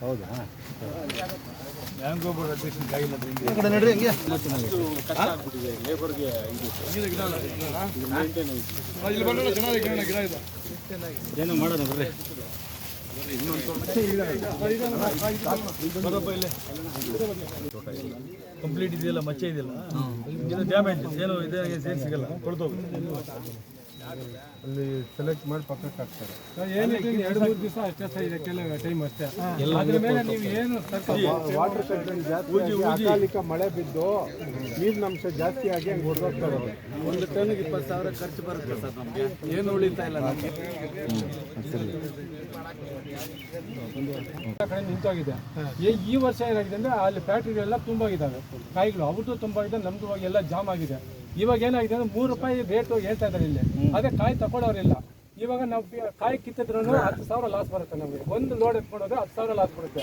ಹೌದಾ ಏನೋ ಮಾಡೋಣ ಬರ್ರಿ ಕಂಪ್ಲೀಟ್ ಇದೆಯಲ್ಲ? ಮಚ್ಚೆ ಇದೆಯಲ್ಲ? ಇದು ಡ್ಯಾಮೇಜ್ ಏನು ಇದೆ ಸೇರಿಸಿಗಲ್ಲ ಸಿಗಲ್ಲ ಕೊಡ್ತೋಗುತ್ತೆ ಅಲ್ಲಿ ಸೆಲೆಕ್ಟ್ ಮಾಡಿ ಪಕ್ಕಕ್ಕೆ ಹಾಕ್ತಾರೆ. ಏನಿದೆ? ಎರಡು ಮೂರು ದಿವಸ ಅಷ್ಟೇ ಸರ್ ಇದಕ್ಕೆಲ್ಲ ಟೈಮ್ ಅಷ್ಟೇ. ಅದ್ರ ಮೇಲೆ ನೀವು ಏನು ವಾಟರ್ ಕಂಟೆಂಟ್ ಜಾಸ್ತಿ ಅಕಾಲಿಕ ಮಳೆ ಬಿದ್ದು ನೀರಿನ ಅಂಶ ಜಾಸ್ತಿ ಆಗಿ ಹಂಗೆ ಹೊಡೆದೋಗ್ತಾರೆ ಒಂದು ಟನ್ಗೆ ಇಪ್ಪತ್ತು ಸಾವಿರ ಖರ್ಚು ಬರುತ್ತೆ ಸರ್ ನಮಗೆ. ಏನು ಉಳಿತಾ ಇಲ್ಲ ನಮಗೆ. ಕಡೆ ನಿಂತೋಗಿದೆ. ಈ- ಈ ವರ್ಷ ಏನಾಗಿದೆ ಅಂದ್ರೆ ಅಲ್ಲಿ ಫ್ಯಾಕ್ಟ್ರಿಗಳೆಲ್ಲ ತುಂಬೋಗಿದ್ದಾವೆ. ಕಾಯಿಗಳು ಅವ್ರದ್ದು ಇದೆ ನಮ್ದು ಎಲ್ಲ ಜಾಮ್ ಆಗಿದೆ. ಇವಾಗ ಏನಾಗಿದೆ ಅಂದ್ರೆ ಮೂರು ರೂಪಾಯಿ ರೇಟ್ ಹೇಳ್ತಾ ಇದ್ದಾರೆ ಇಲ್ಲಿ. ಅದೇ ಕಾಯಿ ತಗೊಳ್ಳೋರಿಲ್ಲ ಇವಾಗ ನಾವು ಕಾಯಿ ಕಿತ್ತಿದ್ರು ಹತ್ತು ಸಾವಿರ ಲಾಸ್ ಬರುತ್ತೆ ನಮಗೆ. ಒಂದು ಲೋಡ್ ಎತ್ಕೊಂಡೋದ್ರೆ ಹತ್ತು ಸಾವಿರ ಲಾಸ್ ಬರುತ್ತೆ.